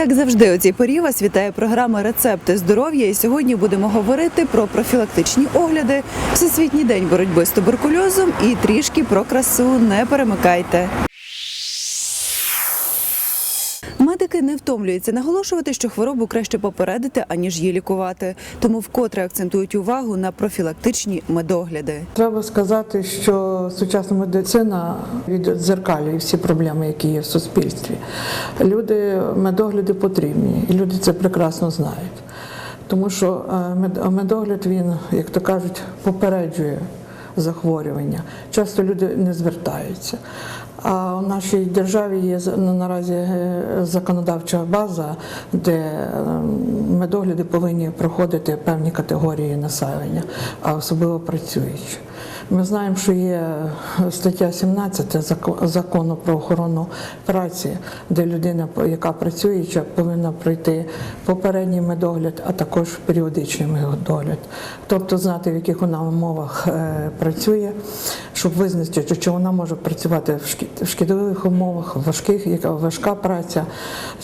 Як завжди, у цій порі вас вітає програма Рецепти здоров'я. І сьогодні будемо говорити про профілактичні огляди, всесвітній день боротьби з туберкульозом і трішки про красу. Не перемикайте. Медики не втомлюються наголошувати, що хворобу краще попередити, аніж її лікувати. Тому вкотре акцентують увагу на профілактичні медогляди. Треба сказати, що сучасна медицина віддзеркалює всі проблеми, які є в суспільстві. Люди медогляди потрібні, і люди це прекрасно знають. Тому що е, медогляд він, як то кажуть, попереджує захворювання. Часто люди не звертаються. А в нашій державі є за- наразі е, законодавча база, де е, медогляди повинні проходити певні категорії населення, а особливо працюючі. Ми знаємо, що є стаття 17 закону про охорону праці, де людина, яка працююча, повинна пройти попередній медогляд, а також періодичний медогляд. Тобто знати, в яких вона умовах е, працює, щоб визначити, чи вона може працювати в шкі- в шкідливих умовах, важких, яка важка праця,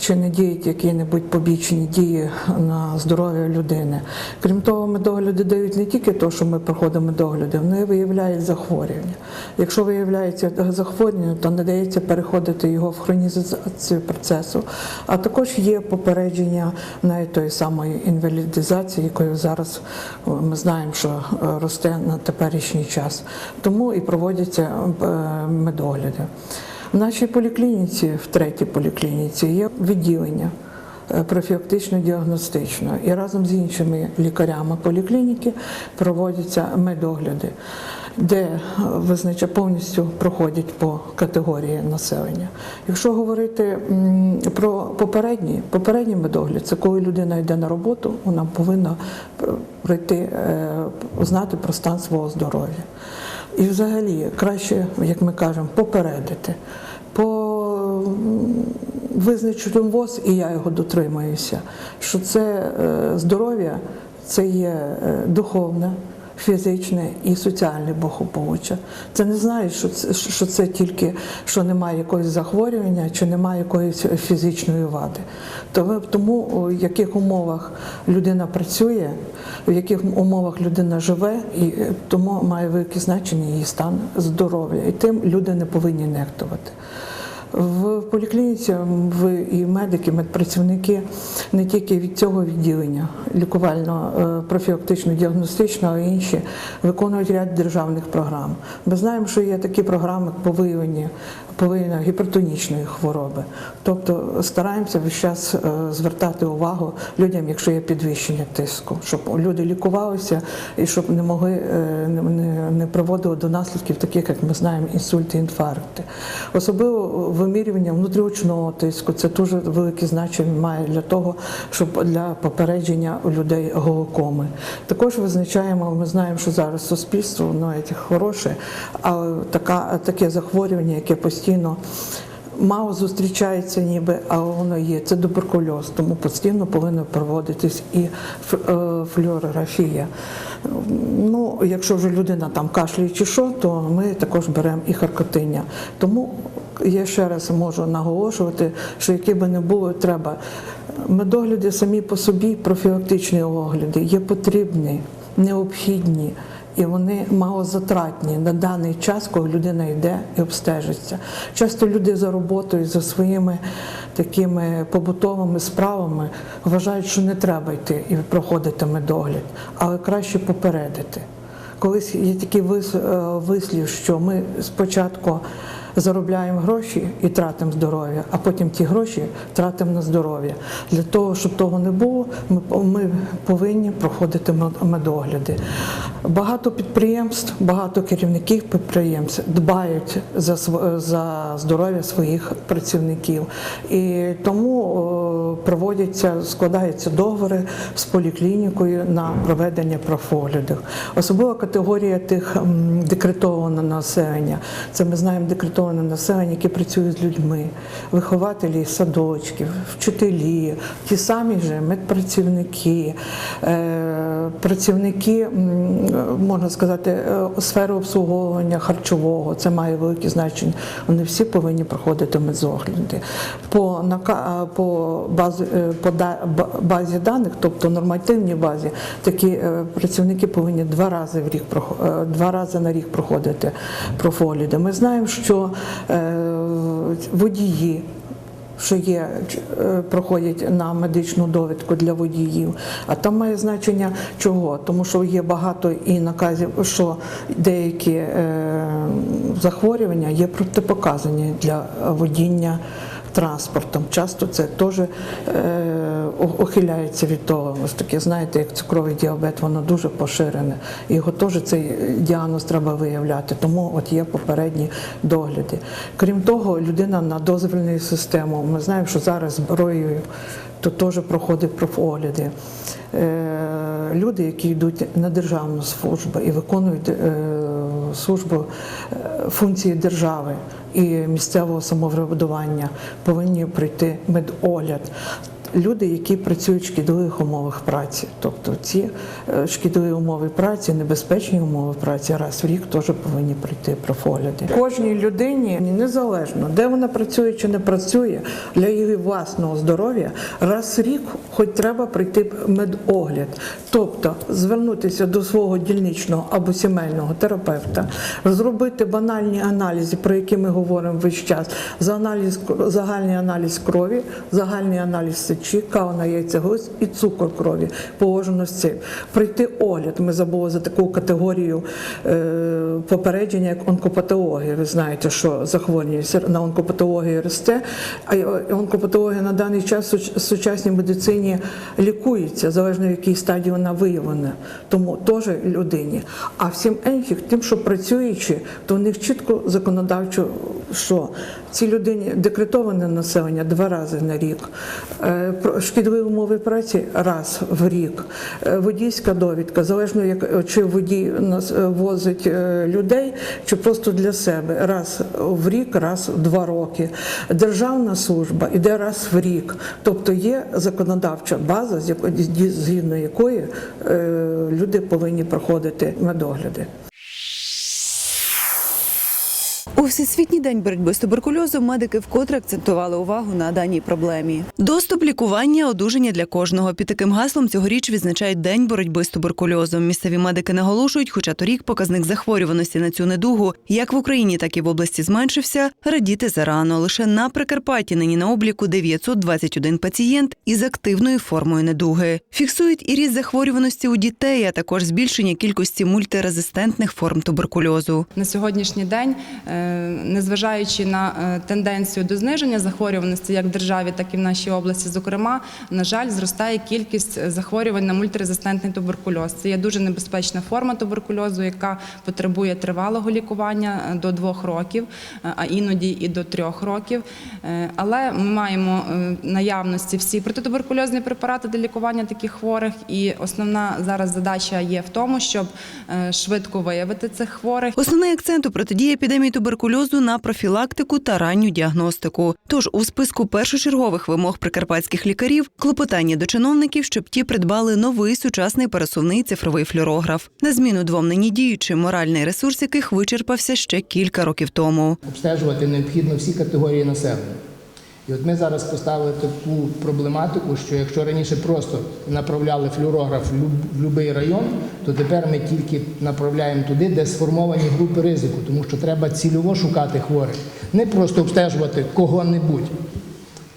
чи не діють які-небудь побічні дії на здоров'я людини. Крім того, медогляди дають не тільки те, що ми проходимо медогляди, вони виявляють захворювання. Якщо виявляється захворювання, то не дається переходити його в хронізацію процесу. А також є попередження навіть тої самої інвалідизації, якою зараз ми знаємо, що е, росте на теперішній час. Тому і проводяться е, медогляди. В нашій поліклініці, в третій поліклініці, є відділення е, профілактично-діагностично і разом з іншими лікарями поліклініки проводяться медогляди, де визнача повністю проходять по категорії населення. Якщо говорити про попередній, попередній медогляд, це коли людина йде на роботу, вона повинна е, пройти, е, знати про стан свого здоров'я. І взагалі краще, як ми кажемо, попередити. По визначити ВОЗ, і я його дотримаюся, що це е, здоров'я це є е, духовне, фізичне і соціальне благополуччя. Це не знає, що це, що це тільки що немає якогось захворювання чи немає якоїсь фізичної вади. То- Тому в яких умовах людина працює, в яких умовах людина живе, і е, тому має велике значення її стан здоров'я. І тим люди не повинні нехтувати. В поліклініці ви і медики, медпрацівники не тільки від цього відділення лікувально профілактично діагностичного, а інші виконують ряд державних програм. Ми знаємо, що є такі програми по виявленню по виявленню гіпертонічної хвороби. Тобто стараємося весь час е, звертати увагу людям, якщо є підвищення тиску, щоб люди лікувалися і щоб не могли е, не- приводило до наслідків, таких як ми знаємо, інсульти, інфаркти. Особливо вимірювання внутріочного тиску це дуже велике значення має для того, щоб для попередження у людей глаукоми. Також визначаємо, ми знаємо, що зараз суспільство є хороше, але така, таке захворювання, яке постійно мало зустрічається, ніби, а воно є. Це туберкульоз, тому постійно повинна проводитись і е, флюорографія. Ну, якщо вже людина там кашляє чи що, то ми також беремо і харкотиння. Тому я ще раз можу наголошувати, що які би не було, треба. Медогляди самі по собі, профілактичні огляди, є потрібні, необхідні. І вони малозатратні на даний час, коли людина йде і обстежиться. Часто люди за роботою, за своїми такими побутовими справами вважають, що не треба йти і проходити медогляд, але краще попередити. Колись є такий е, вислів, що ми спочатку заробляємо гроші і тратимо здоров'я, а потім ті гроші тратимо на здоров'я. Для того, щоб того не було, ми, по- повинні проходити медогляди. Багато підприємств, багато керівників підприємств дбають за, за здоров'я своїх працівників. І тому проводяться, складаються договори з поліклінікою на проведення профоглядів. Особлива категорія тих декретованого населення. Це ми знаємо декретоване населення, яке працює з людьми, вихователі садочків, вчителі, ті самі же медпрацівники, е, працівники можна сказати, е, сфери обслуговування харчового, це має велике значення. Вони всі повинні проходити медзогляди. По, е, по, базі, е, по базі даних, тобто нормативній базі, такі працівники повинні два рази в рік два рази на рік проходити профогляди. Ми знаємо, що водії що є, е, проходять на медичну довідку для водіїв. А там має значення чого? Тому що є багато і наказів, що деякі е, захворювання є протипоказані для водіння транспортом. Часто це теж е, ухиляється від того. Ось таке, знаєте, як цукровий діабет, воно дуже поширене. Його теж цей діагноз треба виявляти. Тому от є попередні догляди. Крім того, людина на дозвільну систему. Ми знаємо, що зараз зброєю то теж проходить профогляди. Е, Люди, які йдуть на державну службу і виконують е, службу е, функції держави і місцевого самоврядування, повинні прийти медогляд. Люди, які працюють в шкідливих умовах праці, тобто ці е, шкідливі умови праці, небезпечні умови праці, раз в рік теж повинні пройти профогляди. Кожній людині незалежно, де вона працює чи не працює, для її власного здоров'я раз в рік хоч треба пройти медогляд, тобто звернутися до свого дільничного або сімейного терапевта, зробити банальні аналізи, про які ми говоримо весь час, за аналіз загальний аналіз крові, загальний аналіз сечі, кава на яйцеглиз і цукор крові положено з цим. Пройти огляд. Ми забули за таку категорію е, попередження, як онкопатологія. Ви знаєте, що захворювання на онкопатологію росте, а онкопатологія на даний час в сучасній медицині лікується, залежно в якій стадії вона виявлена. Тому теж людині. А всім іншим, тим, що працюючи, то в них чітко законодавчо, що цій людині декретоване населення два рази на рік, е, шкідливі умови праці раз в рік, е, водійська довідка, залежно як чи водій е, возить людей, чи просто для себе, раз в рік, раз в два роки. Державна служба іде раз в рік. Тобто є законодавча база, згідно якої люди повинні проходити медогляди. У всесвітній день боротьби з туберкульозом медики вкотре акцентували увагу на даній проблемі. Доступ лікування, одужання для кожного. Під таким гаслом цьогоріч відзначають день боротьби з туберкульозом. Місцеві медики наголошують, хоча торік показник захворюваності на цю недугу як в Україні, так і в області зменшився. Радіти зарано. Лише на Прикарпатті нині на обліку 921 пацієнт із активною формою недуги. Фіксують і ріст захворюваності у дітей, а також збільшення кількості мультирезистентних форм туберкульозу. На сьогоднішній день, е, незважаючи на е, тенденцію до зниження захворюваності як в державі, так і в нашій області, зокрема, на жаль, зростає кількість е, захворювань на мультирезистентний туберкульоз. Це є дуже небезпечна форма туберкульозу, яка потребує тривалого лікування е, до двох років, е, а іноді і до трьох років. Е, Але ми маємо е, наявності всі протитуберкульозні препарати для лікування таких хворих, і основна зараз задача є в тому, щоб е, швидко виявити цих хворих. Основний акцент у протидії епідемії туберкульозу на профілактику та ранню діагностику. Тож у списку першочергових вимог прикарпатських лікарів клопотання до чиновників, щоб ті придбали новий сучасний пересувний цифровий флюорограф. На зміну двом нині діючим, моральний ресурс яких вичерпався ще кілька років тому. обстежувати необхідно всі категорії населення. І от ми зараз поставили таку проблематику, що якщо раніше просто направляли флюорограф в будь-який район, то тепер ми тільки направляємо туди, де сформовані групи ризику, тому що треба цільово шукати хворих, не просто обстежувати кого-небудь,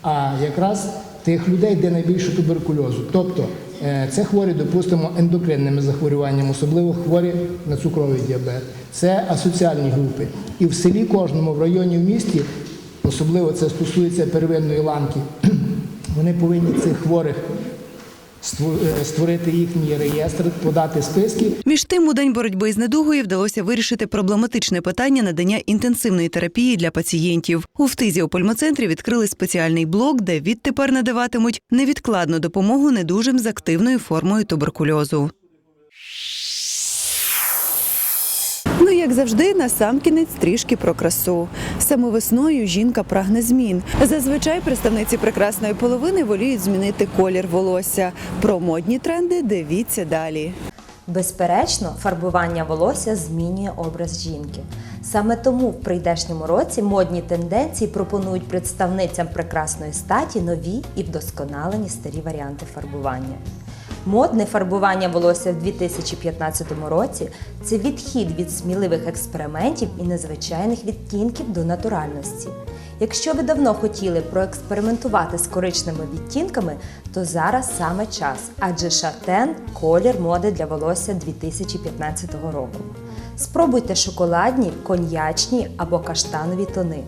а якраз тих людей, де найбільше туберкульозу. Тобто е, це хворі, допустимо, ендокринними захворюваннями, особливо хворі на цукровий діабет. Це асоціальні групи. І в селі кожному, в районі, в місті, особливо це стосується первинної ланки, вони повинні цих хворих е, створити їхній реєстр, подати списки Між тим, у день боротьби з недугою вдалося вирішити проблематичне питання надання інтенсивної терапії для пацієнтів. У втизі у пульмоцентрі відкрили спеціальний блок, де відтепер надаватимуть невідкладну допомогу недужим з активною формою туберкульозу. Завжди, на сам кінець трішки про красу. Саме весною жінка прагне змін. Зазвичай представниці прекрасної половини воліють змінити колір волосся. Про модні тренди дивіться далі. Безперечно, фарбування волосся змінює образ жінки. Саме тому в прийдешньому році модні тенденції пропонують представницям прекрасної статі нові і вдосконалені старі варіанти фарбування. Модне фарбування волосся в 2015 році це відхід від сміливих експериментів і незвичайних відтінків до натуральності. Якщо ви давно хотіли проекспериментувати з коричневими відтінками, то зараз саме час, адже шатен колір моди для волосся 2015 року. Спробуйте шоколадні, коньячні або каштанові тони.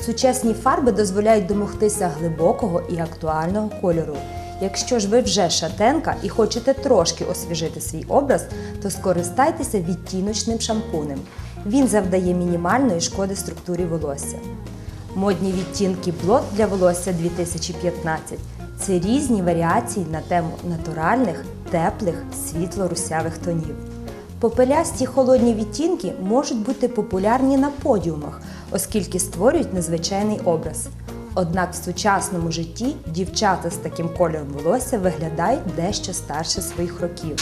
Сучасні фарби дозволяють домогтися глибокого і актуального кольору. Якщо ж ви вже шатенка і хочете трошки освіжити свій образ, то скористайтеся відтіночним шампунем. Він завдає мінімальної шкоди структурі волосся. Модні відтінки блот для волосся 2015 це різні варіації на тему натуральних, теплих, світло-русявих тонів. Попелясті холодні відтінки можуть бути популярні на подіумах, оскільки створюють незвичайний образ. Однак в сучасному житті дівчата з таким кольором волосся виглядають дещо старше своїх років.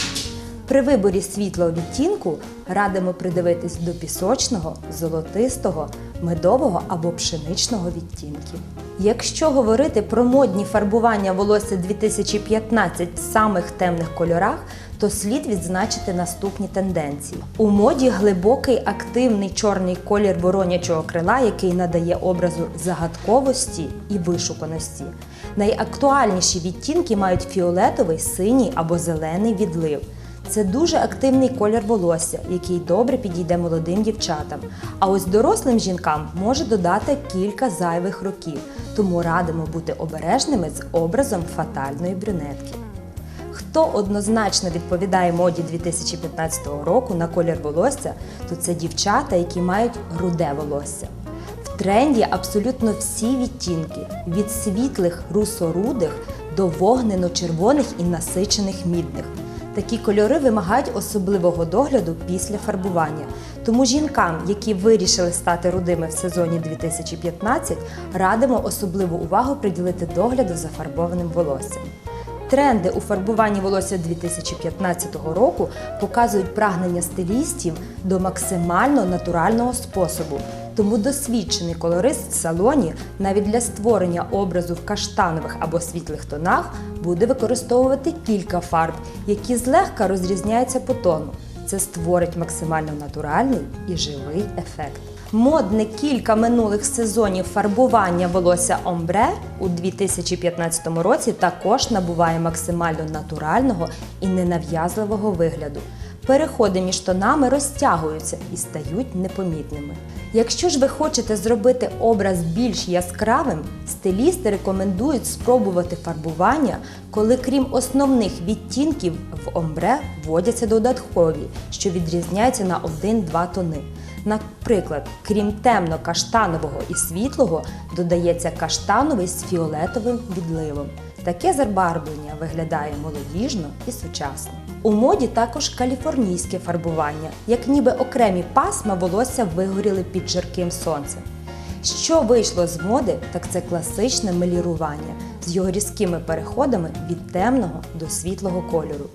При виборі світлого відтінку радимо придивитись до пісочного, золотистого, медового або пшеничного відтінків. Якщо говорити про модні фарбування волосся 2015 в самих темних кольорах, то слід відзначити наступні тенденції. У моді глибокий активний чорний колір воронячого крила, який надає образу загадковості і вишуканості. Найактуальніші відтінки мають фіолетовий, синій або зелений відлив. Це дуже активний колір волосся, який добре підійде молодим дівчатам. А ось дорослим жінкам може додати кілька зайвих років, тому радимо бути обережними з образом фатальної брюнетки. Хто однозначно відповідає моді 2015 року на колір волосся, то це дівчата, які мають руде волосся. В тренді абсолютно всі відтінки від світлих русорудих до вогнено-червоних і насичених мідних. Такі кольори вимагають особливого догляду після фарбування. Тому жінкам, які вирішили стати рудими в сезоні 2015, радимо особливу увагу приділити догляду за фарбованим волоссям. Тренди у фарбуванні волосся 2015 року показують прагнення стилістів до максимально натурального способу. Тому досвідчений колорист в салоні навіть для створення образу в каштанових або світлих тонах буде використовувати кілька фарб, які злегка розрізняються по тону. Це створить максимально натуральний і живий ефект. Модне кілька минулих сезонів фарбування волосся омбре у 2015 році також набуває максимально натурального і ненав'язливого вигляду. Переходи між тонами розтягуються і стають непомітними. Якщо ж ви хочете зробити образ більш яскравим, стилісти рекомендують спробувати фарбування, коли крім основних відтінків в омбре вводяться додаткові, що відрізняються на 1-2 тони. Наприклад, крім темно-каштанового і світлого, додається каштановий з фіолетовим відливом. Таке забарвлення виглядає молодіжно і сучасно. У моді також каліфорнійське фарбування, як ніби окремі пасма волосся вигоріли під жарким сонцем. Що вийшло з моди, так це класичне мелірування з його різкими переходами від темного до світлого кольору.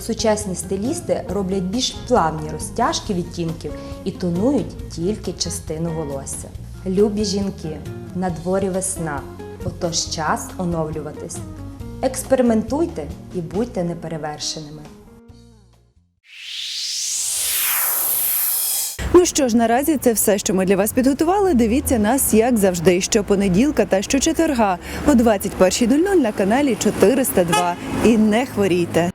Сучасні стилісти роблять більш плавні розтяжки відтінків і тонують тільки частину волосся. Любі жінки, на дворі весна, отож час оновлюватись. Експериментуйте і будьте неперевершеними. Ну що ж, наразі це все, що ми для вас підготували. Дивіться нас, як завжди, щопонеділка та щочетверга о 21.00 на каналі 402. І не хворійте.